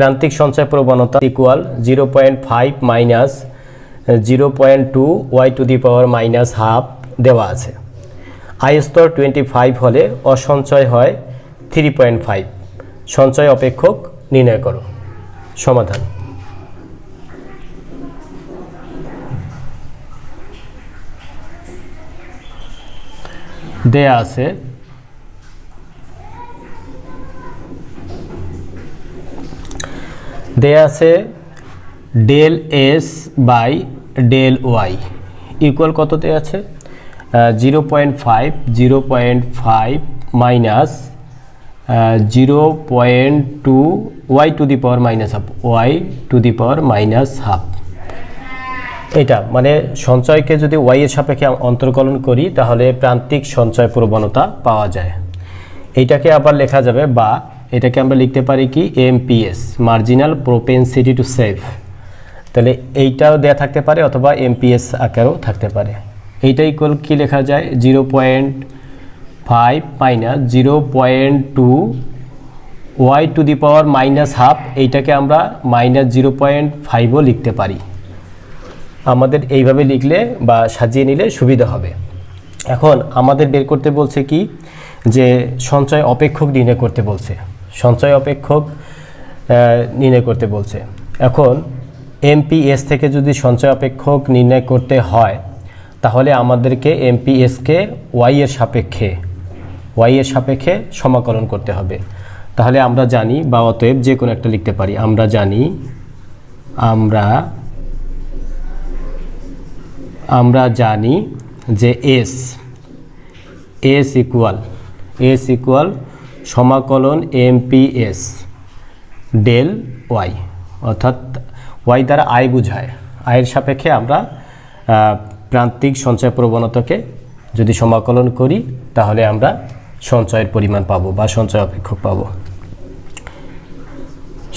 প্রান্তিক সঞ্চয় প্রবণতা equal zero point five minus zero point two Y to the power minus half দেওয়া আছে। আই স্তর টোয়েন্টি ফাইভ হলে অসঞ্চয় হয় থ্রি পয়েন্ট ফাইভ সঞ্চয় অপেক্ষক নির্ণয় করো। সমাধান। দেয়া আছে দেয়া আছে del S by del Y equal কত দেয়া আছে zero point five zero point five minus zero point two Y to the power minus half Y to the power minus half এটা মানে সঞ্চয়কে যদি ওয়াই এর সাপেক্ষে অন্তর্কলন করি, তাহলে প্রান্তিক সঞ্চয় প্রবণতা পাওয়া যায়। এইটাকে আবার লেখা যাবে বা এটাকে আমরা লিখতে পারি কি? MPS marginal propensity to save তাহলে এইটাও দেয়া থাকতে পারে অথবা এমপিএস আকারেও থাকতে পারে। এইটা ইকুয়াল কি লেখা যায়? Zero point five minus zero point two Y to the power minus half এইটাকে আমরা মাইনাস জিরো পয়েন্ট ফাইভও লিখতে পারি। আমাদের এইভাবে লিখলে বা সাজিয়ে নিলে সুবিধা হবে। এখন আমাদের বের করতে বলছে কি? যে সঞ্চয় অপেক্ষক নির্ণয় করতে বলছে। সঞ্চয় অপেক্ষক নির্ণয় করতে বলছে। এখন এমপিএস থেকে যদি সঞ্চয় অপেক্ষক নির্ণয় করতে হয়, তাহলে আমাদেরকে এমপিএসকে ওয়াই এর সাপেক্ষে ওয়াই এর সাপেক্ষে সমাকলন করতে হবে। তাহলে আমরা জানি বা অতএব যে কোনো একটা লিখতে পারি। আমরা জানি, আমরা আমরা জানি যে S S equal S equal সমাকলন এমপিএস ডেল ওয়াই, অর্থাৎ ওয়াই দ্বারা আয় বুঝায়। আয়ের সাপেক্ষে আমরা প্রান্তিক সঞ্চয় প্রবণতাকে যদি সমাকলন করি, তাহলে আমরা সঞ্চয়ের পরিমাণ পাবো বা সঞ্চয় অপেক্ষক পাবো।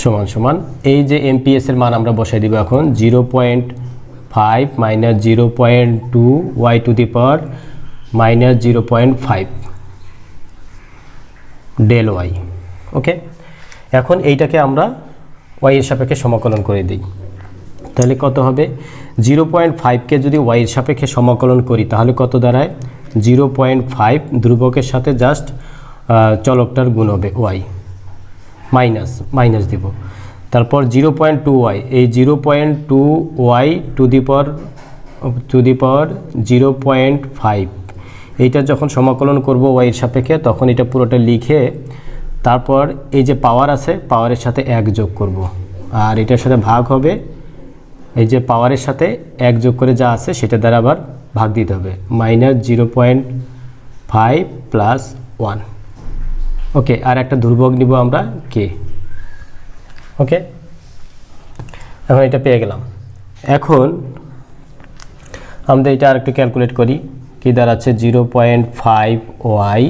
সমান সমান, এই যে এমপিএস এর মান আমরা বসাই দিব এখন, zero point five minus zero point two Y to the power minus zero point five. Del Y okay এখন এইটাকে আমরা ওয়াই এর সাপেক্ষে সমাকলন করে দিই। তাহলে কত হবে? জিরো পয়েন্ট ফাইভকে যদি ওয়াই এর সাপেক্ষে সমাকলন করি, তাহলে কত দাঁড়ায়? জিরো পয়েন্ট ফাইভ ধ্রুবকের সাথে জাস্ট চলকটার গুণ হবে ওয়াই মাইনাস মাইনাস দিব। তারপর জিরো পয়েন্ট টু ওয়াই এই zero point two Y to the power to the power zero point five এইটা যখন সমাকলন করব ওয়াইয়ের সাপেক্ষে, তখন এটা পুরোটা লিখে তারপর এই যে পাওয়ার আছে পাওয়ারের সাথে এক যোগ করব। আর এটার সাথে ভাগ হবে, এই যে পাওয়ারের সাথে এক যোগ করে যা আছে, সেটা দ্বারা আবার ভাগ দিতে হবে। Minus zero point five plus one okay আর একটা ধ্রুবক নিব আমরা কে ওকে এখন এটা পেয়ে গেলাম। এখন আমরা এটা আরেকটু ক্যালকুলেট করি। কি দাঁড়াচ্ছে? Zero point five Y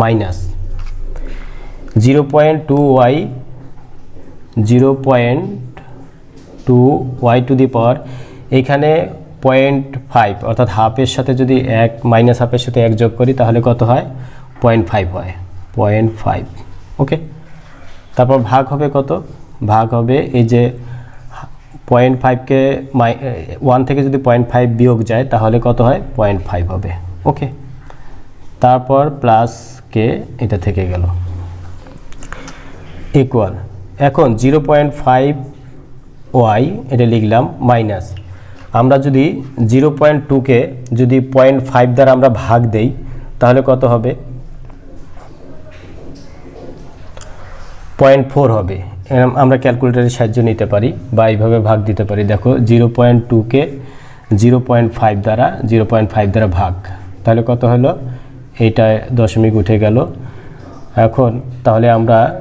minus. Zero point two Y, zero point two Y to the power এখানে পয়েন্ট ফাইভ, অর্থাৎ হাফের সাথে যদি এক মাইনাস হাফের সাথে এক যোগ করি তাহলে কত হয়? পয়েন্ট ফাইভ হয়। Point five, okay? তারপর ভাগ হবে কত? ভাগ হবে এই যে পয়েন্ট ফাইভকে মাই ওয়ান থেকে যদি পয়েন্ট ফাইভ বিয়োগ যায়, তাহলে কত হয়? পয়েন্ট ফাইভ হবে। ওকে। তারপর প্লাস কে এটা থেকে গেল। ইকুয়াল এখন জিরো পয়েন্ট ফাইভ ওয়াই এটা লিখলাম মাইনাস আমরা যদি জিরো পয়েন্ট টুকে যদি পয়েন্ট ফাইভ দ্বারা আমরা ভাগ দেই, তাহলে কত হবে? পয়েন্ট ফোর হবে। আমরা ক্যালকুলেটারের সাহায্য নিতে পারি বা এইভাবে ভাগ দিতে পারি। দেখো জিরো পয়েন্ট টুকে জিরো পয়েন্ট ফাইভ দ্বারা জিরো পয়েন্ট ফাইভ দ্বারা ভাগ। তাহলে কত হলো? এইটা দশমিক উঠে গেল। এখন তাহলে আমরা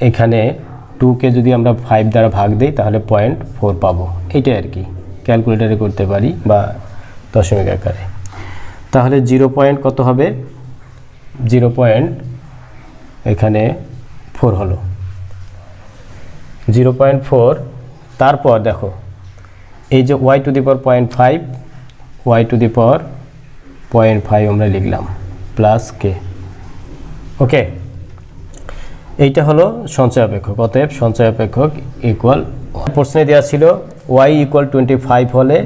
এখানে টুকে যদি আমরা ফাইভ দ্বারা ভাগ দিই, তাহলে পয়েন্ট ফোর পাবো। এইটাই আর কি। ক্যালকুলেটারে করতে পারি বা দশমিক আকারে। তাহলে জিরো পয়েন্ট কত হবে? জিরো পয়েন্ট এখানে ফোর হলো। জিরো পয়েন্ট ফোর, তারপর দেখো, এই যে Y to the power point five Y to the power point five আমরা লিখলাম প্লাস কে ওকে এইটা হলো সঞ্চয় অপেক্ষক অতএব সঞ্চয় অপেক্ষক ইকুয়াল প্রশ্নে দেওয়া ছিল ওয়াই ইকুয়াল টোয়েন্টি ফাইভ হলে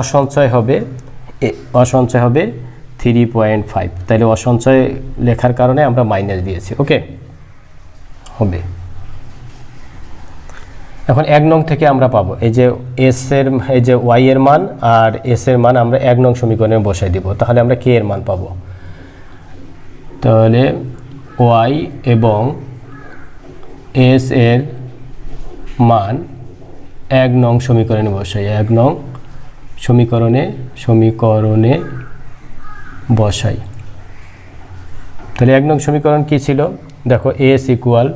অসঞ্চয় হবে অসঞ্চয় হবে থ্রি পয়েন্ট ফাইভ তাহলে অসঞ্চয় লেখার কারণে আমরা মাইনাস দিয়েছি ওকে হবে। এখন এক নং থেকে আমরা পাবো। এই যে এস এর, এই যে ওয়াই এর মান আর এস এর মান আমরা এক নং সমীকরণে বসাই দিব। তাহলে আমরা কে এর মান পাবো। তাহলে ওয়াই এবং এস এর মান এক নং সমীকরণে বসাই। এক নং সমীকরণে সমীকরণে বসাই। তাহলে এক নং সমীকরণ কি ছিল? দেখো এস ইকুয়াল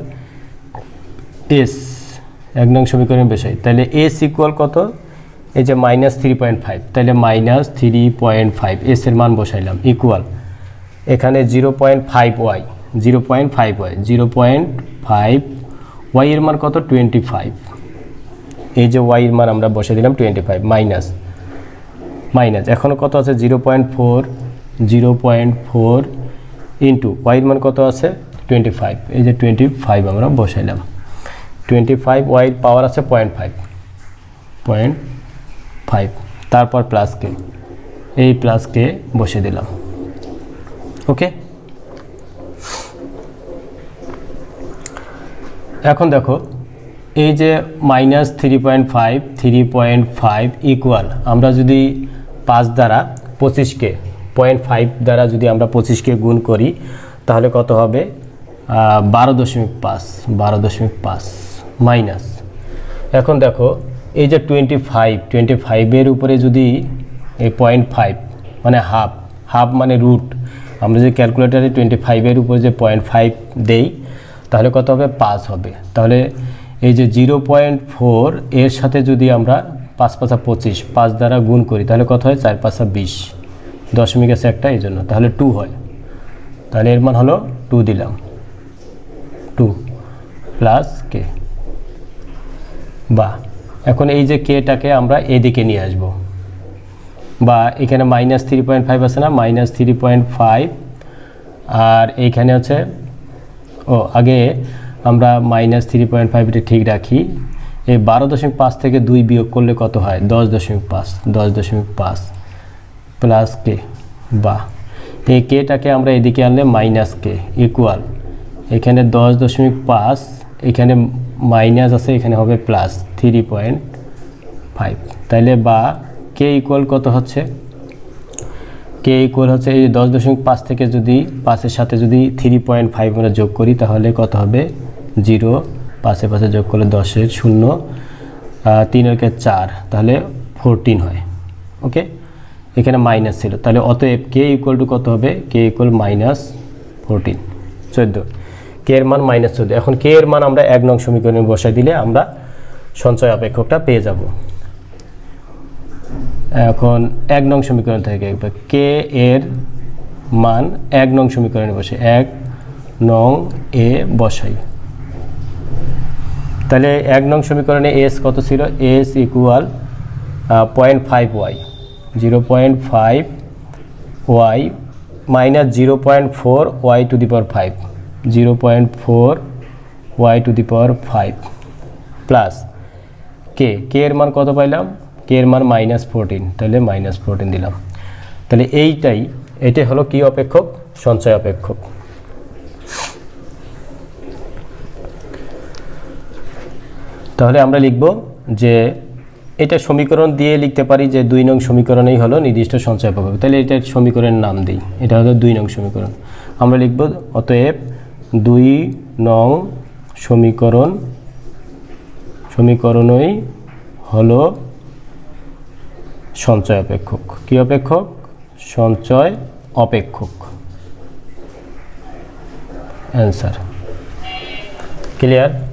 এস এক নং সমীকরণে বসাই তাহলে এস ইকুয়াল কত? এই যে মাইনাস থ্রি পয়েন্ট ফাইভ তাহলে minus three point five S এর মান বসাইলাম ইকুয়াল এখানে zero point five Y zero point five Y zero point five Y এর মান কত? টোয়েন্টি ফাইভ এই যে ওয়াই এর মান আমরা বসে দিলাম টোয়েন্টি ফাইভ মাইনাস মাইনাস এখনও কত আছে? Zero point four zero point four into ওয়াইয়ের মান কত আছে? টোয়েন্টি ফাইভ এই যে টোয়েন্টি ফাইভ আমরা বসাইলাম। টোয়েন্টি ফাইভ পাওয়ার আছে পয়েন্ট ফাইভ পয়েন্ট ফাইভ তারপর প্লাসকে এই প্লাসকে বসে দিলাম। ওকে এখন দেখো, এই যে minus three point five three point five equal আমরা যদি পাঁচ দ্বারা পঁচিশকে পয়েন্ট ফাইভ দ্বারা যদি আমরা পঁচিশকে গুণ করি, তাহলে কত হবে? বারো দশমিক পাঁচ, বারো দশমিক পাঁচ। মাইনাস। এখন দেখো, এই যে টোয়েন্টি ফাইভ টোয়েন্টি ফাইভের উপরে যদি এই পয়েন্ট ফাইভ মানে হাফ হাফ মানে রুট আমরা যে ক্যালকুলেটারে টোয়েন্টি ফাইভের উপরে যে পয়েন্ট ফাইভ দেই, তাহলে কত হবে? পাঁচ হবে। তাহলে এই যে জিরো পয়েন্ট ফোর এর সাথে যদি আমরা পাঁচ পাঁচা পঁচিশ, পাঁচ দ্বারা গুণ করি, তাহলে কত হয়? চার পাঁচা বিশ। দশমিক আছে একটা, এই জন্য। তাহলে টু হয়। তাহলে এর মান হলো টু দিলাম। টু প্লাস কে বা, এখন এই যে কেটাকে আমরা এদিকে নিয়ে আসব। বা, এখানে মাইনাস থ্রি পয়েন্ট ফাইভ আছে না? মাইনাস থ্রি পয়েন্ট ফাইভ আর এইখানে হচ্ছে, ও, আগে আমরা মাইনাস থ্রি পয়েন্ট ফাইভটা ঠিক রাখি। এই বারো দশমিক পাঁচ থেকে দুই বিয়োগ করলে কত হয়? দশ দশমিক পাঁচ, দশ দশমিক পাঁচ প্লাস কে বা। এই কেটাকে আমরা এদিকে আনলে মাইনাস কে ইকুয়াল এখানে দশ দশমিক পাঁচ, এখানে মাইনাস আছে এখানে হবে প্লাস থ্রি পয়েন্ট ফাইভ তাইলে বা কে ইকুয়াল কত হচ্ছে? কে ইকুয়াল হচ্ছে এই দশ দশমিক পাঁচ থেকে যদি পাঁচের সাথে যদি থ্রি পয়েন্ট ফাইভ আমরা যোগ করি তাহলে কত হবে? জিরো পাঁচে পাশে যোগ করলে দশের শূন্য আহ, তিনের কে চার তাহলে ফোরটিন হয়। ওকে এখানে মাইনাস ছিল। তাহলে অতএব কে ইকুয়াল টু কত হবে? কে ইকুয়াল মাইনাস ফোরটিন চোদ্দ। কে এর মান মাইনাস চোদ্দ। এখন কে এর মান আমরা এক নং সমীকরণে বসাই দিলে আমরা সঞ্চয় অপেক্ষকটা পেয়ে যাব। এখন এক নং সমীকরণ থেকে কে এর মান এক নং সমীকরণে বসে, এক নং এ বসাই। তাহলে এক নং সমীকরণে এস কত ছিল? S equal point five Y zero point five Y minus zero point four Y to the power five zero point four Y to the power five plus K? K এর মান কত পাইলাম? কে এর মান minus fourteen. তাহলে minus fourteen দিলাম। তাহলে এইটাই, এটাই হলো কি অপেক্ষক? সঞ্চয় অপেক্ষক। তাহলে আমরা লিখব যে এটা সমীকরণ দিয়ে লিখতে পারি যে দুই নং সমীকরণেই হলো নির্দিষ্ট সঞ্চয় অপেক্ষক। তাহলে এটার সমীকরণের নাম দিই। এটা হলো দুই নং সমীকরণ। আমরা লিখব অতএব দুই নং সমীকরণ। সমীকরণই হল সঞ্চয় অপেক্ষক। কি অপেক্ষক? সঞ্চয় অপেক্ষক। Answer clear